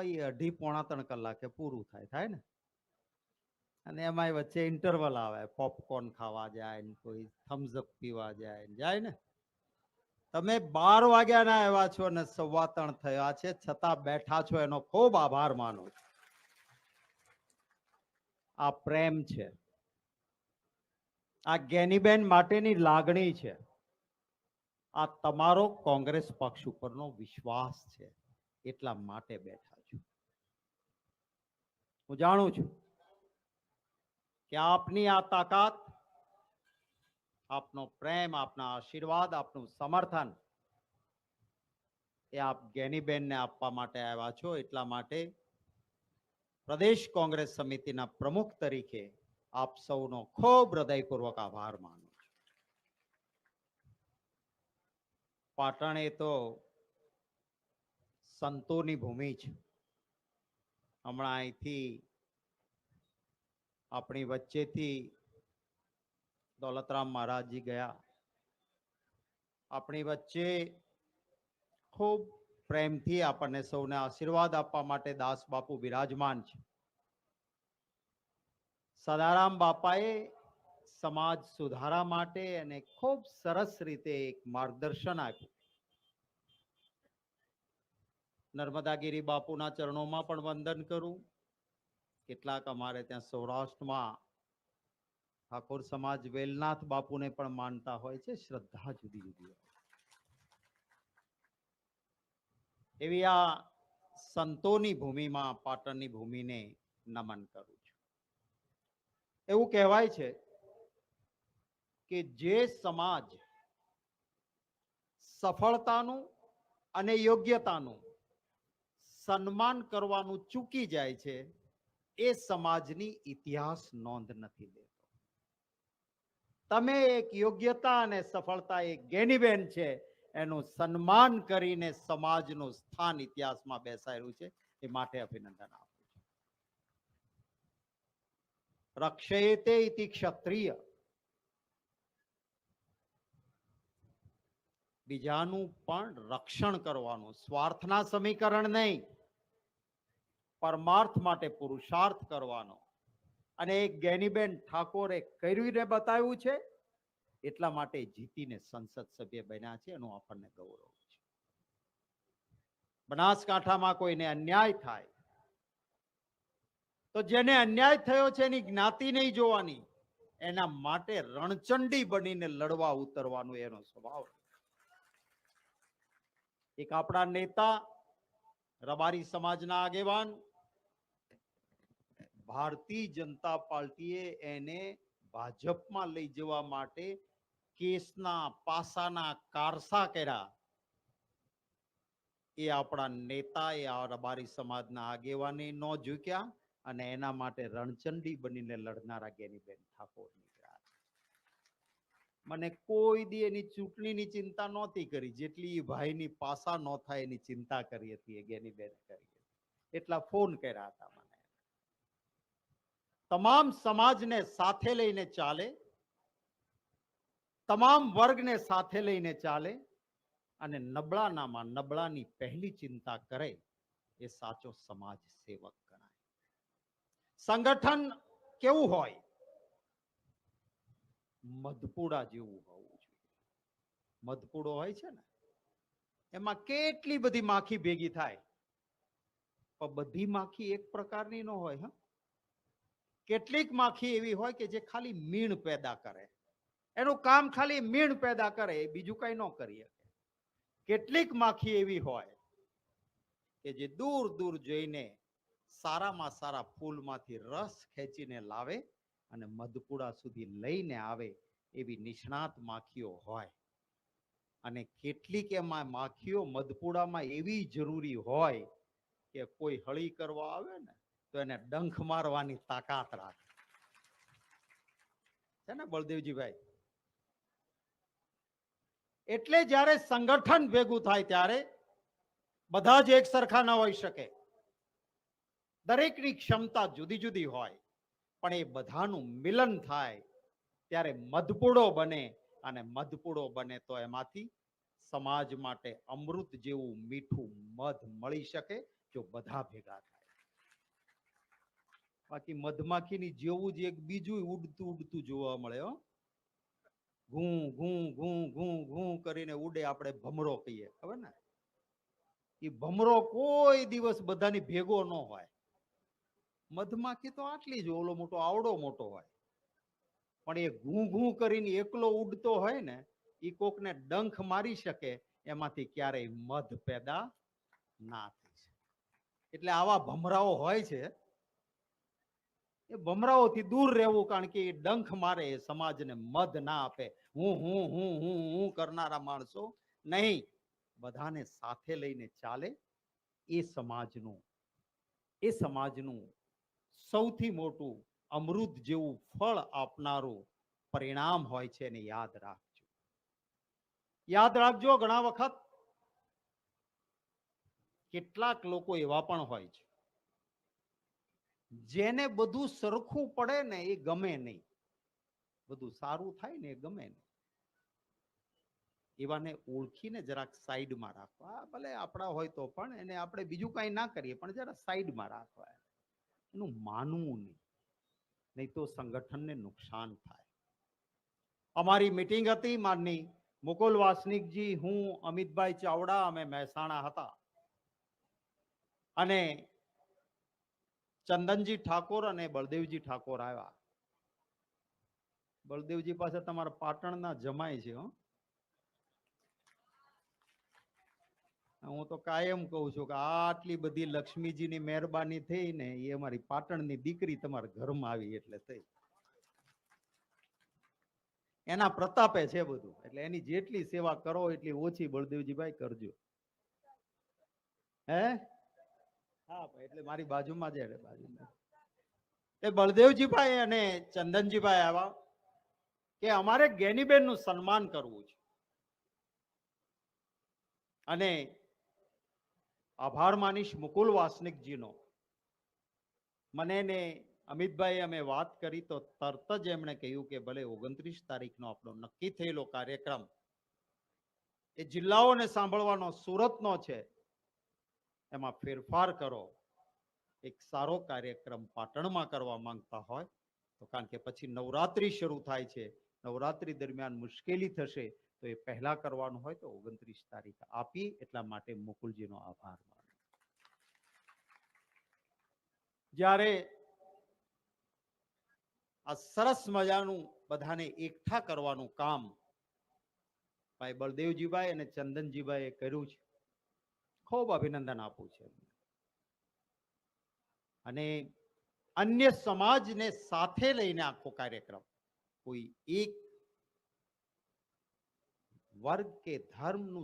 હોય એ અઢી પોણા ત્રણ કલાકે પૂરું થાય થાય ને? અને એમાં વચ્ચે ઇન્ટરવલ આવે પોપકોર્ન ખાવા જાય ને કોઈ થમ્સઅપ પીવા જાય ને જાય ને? તમે બાર વાગ્યાના આવ્યા છો અને સવા ત્રણ થયા છે, છતાં બેઠા છો એનો ખૂબ આભાર માનો આ પ્રેમ છે. આ ગેનીબેન માટેની લાગણી છે. આ તમારો કોંગ્રેસ પક્ષ ઉપરનો વિશ્વાસ છે, એટલા માટે બેઠા હું જાણું છું કે આપની આ તાકાત, આપનો પ્રેમ, આપના આશીર્વાદ, આપનું સમર્થન એ આપ ગેનીબેનને આપવા માટે આવ્યા છો. એટલા માટે પ્રદેશ કોંગ્રેસ સમિતિના પ્રમુખ તરીકે આપ સૌનો ખૂબ હૃદયપૂર્વક આભાર માનું પાટણ એ તો સંતોની ભૂમિ છે હમણાં અહીંથી આપણી વચ્ચેથી દોલતરામ મહારાજજી ગયા. આપણી વચ્ચે ખૂબ પ્રેમથી આપણને સૌને આશીર્વાદ આપવા માટે દાસ બાપુ બિરાજમાન છે. સદારામ બાપાએ સમાજ સુધારા માટે અને ખૂબ સરસ રીતે એક માર્ગદર્શન આપ્યું. નર્મદાગીરી બાપુના ચરણોમાં પણ વંદન કરું. કેટલાક અમારે ત્યાં સૌરાષ્ટ્રમાં ઠાકોર સમાજ વેલનાથ બાપુને પણ માનતા હોય છે, શ્રદ્ધા જુદી જુદી હોય. એવી આ સંતોની ભૂમિમાં, પાટણની ભૂમિને નમન કરું છું. એવું કહેવાય છે કે જે સમાજ સફળતાનું અને યોગ્યતાનું સન્માન કરવાનું ચૂકી જાય છે, એ સમાજની ઇતિહાસ નોંધ નથી લેતો. તમે એક યોગ્યતા અને સફળતા એક ગેનીબેન છે, એનું સન્માન કરીને સમાજનું સ્થાન ઇતિહાસમાં બેસાયેલું છે, એ માટે અભિનંદન આપું છું. રક્ષેતે ઇતિ ક્ષત્રિય. બીજાનું પણ રક્ષણ કરવાનું, સ્વાર્થના સમીકરણ નહીં. પરમાર્થ માટે પુરુષાર્થ કરવાનો. અને એ ગેનીબેન ઠાકોરે કર્યુંને બતાવ્યું છે, એટલા માટે જીતીને સંસદ સભ્ય બન્યા છે એનું આપણને ગૌરવ છે. બનાસકાંઠામાં કોઈને અન્યાય થાય, તો જેને અન્યાય થયો છે એની જ્ઞાતિ નહીં જોવાની, એના માટે રણચંડી બનીને લડવા ઉતરવાનું એનો સ્વભાવ એક આપણા નેતા, રબારી સમાજના આગેવાન ભારતીય જનતા પાર્ટીએ એને ભાજપમાં લઈ જવા માટે કેસના પાસાના કારસા કર્યા. એ આપણા નેતા, એ રબારી સમાજના આગેવાને ન ઝૂક્યા અને એના માટે રણચંડી બનીને લડનારા ગેનીબેન ઠાકોર મને કોઈ દી એની ચૂંટણીની ચિંતા નહોતી કરી. જેટલી એ ભાઈની પાસા ન થાય એની ચિંતા કરી હતી એ ગેનીબેન કરી એટલા ફોન કર્યા હતા તમામ સમાજને સાથે લઈને ચાલે, તમામ વર્ગને સાથે લઈને ચાલે અને નબળાનામાં નબળાની પહેલી ચિંતા કરે એ સાચો સમાજ સેવક ગણાય. સંગઠન કેવું હોય? મધપુડા જેવું હોવું જોઈએ. મધપુડો હોય છે ને, એમાં કેટલી બધી માખી ભેગી થાય? પણ બધી માખી એક પ્રકારની ન હોય, હા? કેટલીક માખી એવી હોય કે જે ખાલી મીણ પેદા કરે. એનું કામ ખાલી મીણ પેદા કરે, એ બીજું કઈ ન કરી શકે. કેટલીક માખી એવી હોય કે જે દૂર દૂર જઈને સારામાં સારા ફૂલમાંથી રસ ખેંચીને લાવે અને મધપુડા સુધી લઈને આવે એવી નિષ્ણાત માખીઓ હોય. અને કેટલીક એમાં માખીઓ મધપુડામાં એવી જરૂરી હોય કે કોઈ હળી કરવા આવે ને તો એને ડંખ મારવાની તાકાત રાખે. છે ને બળદેવજીભાઈ? એટલે જ્યારે સંગઠન ભેગું થાય ત્યારે બધા જ એક સરખા ન હોઈ શકે. દરેકની ક્ષમતા જુદી જુદી હોય, પણ એ બધાનું મિલન થાય ત્યારે મધપુડો બને અને મધપુડો બને તો એમાંથી સમાજ માટે અમૃત જેવું મીઠું મધ મળી શકે, જો બધા ભેગા થાય. બાકી મધમાખીની જેવું જ એક બીજું ઉડતું ઉડતું જોવા મળે, હો. ઘૂં, ઘું ઘું ઘું ઘું કરીને ઉડે આપણે ભમરો કહીએ, ખબર ને? એ ભમરો કોઈ દિવસ બધાની ભેગો ન હોય. મધમાખી તો આટલી જ, ઓલો મોટો, આવડો મોટો હોય. પણ એ ઘું ઘું કરીને એકલો ઉડતો હોય ને, એ કોકને ડંખ મારી શકે, એમાંથી ક્યારેય મધ પેદા ના થઈ શકે એટલે આવા ભમરાઓ હોય છે એ ભમરાઓથી દૂર રહેવું કારણ કે એ ડંખ મારે, એ સમાજને મધ ના આપે. હું હું હું હું હું કરનારા માણસો નહીં. બધાને સાથે લઈને ચાલે એ સમાજનું. એ સમાજનું સૌથી મોટું અમૃત જેવું ફળ આપનારું પરિણામ હોય છે એને યાદ રાખજો. યાદ રાખજો ઘણા વખત. કેટલાક લોકો એવા પણ હોય છે. જેને બધું સરખું પડે ને એ ગમે નહીં. બધું સારું થાય ને એ ગમે નહીં. એવાને ઓળખીને જરાક સાઈડમાં રાખવા. ભલે આપણા હોય તો પણ એને આપણે બીજું કાંઈ ના કરીએ, પણ જરા સાઈડમાં રાખવા એનું. માનવું નહીં. નહીં તો સંગઠનને નુકસાન થાય. અમારી મિટિંગ હતી માનની. મુકુલ વાસનિકજી, હું, અમિતભાઈ ચાવડા, અમે મહેસાણા હતા. અને ચંદનજી ઠાકોર અને બળદેવજી ઠાકોર આવ્યા. બળદેવજી પાસે તમારા પાટણના જમાય છે, હું. તો કાયમ કહું છું કે આટલી બધી લક્ષ્મીજીની મહેરબાની થઈ ને એ અમારી પાટણની દીકરી તમારા ઘરમાં આવી એટલે થઈ. એના પ્રતાપે છે બધું. એટલે એની જેટલી સેવા કરો એટલી ઓછી બળદેવજીભાઈ કરજો. હે? એટલે મારી બાજુમાં જ એટલે બાજુમાં. એ બળદેવજીભાઈ અને ચંદનજીભાઈ આવા. કે અમારે ગેનીબેનનું સન્માન કરવું છે. અને આભાર માનીશ મુકુલ વાસનિકજીનો. મને ને અમિતભાઈ અમે વાત કરી તો તરત જ એમણે કહ્યું કે ભલે ઓગણત્રીસ તારીખનો આપણો નક્કી થયેલો કાર્યક્રમ એ જિલ્લાઓને સાંભળવાનો સુરતનો છે એમાં ફેરફાર કરો. એક સારો કાર્યક્રમ પાટણમાં કરવા માંગતા હોય, તો કારણ કે પછી નવરાત્રી શરૂ થાય છે, નવરાત્રી દરમિયાન મુશ્કેલી થશે, તો એ પહેલા કરવાનું હોય તો ઓગણત્રીસ તારીખ આપી, એટલા માટે મુકુલજીનો આભાર માનો. જ્યારે આ સરસ મજાનું બધાને એકઠા કરવાનું કામ, ભાઈ બળદેવજીભાઈ અને ચંદનજીભાઈએ કર્યું છે ખૂબ અભિનંદન આપું છે અને અન્ય સમાજને સાથે લઈને આખો કાર્યક્રમ, કોઈ એક વર્ગ કે ધર્મનું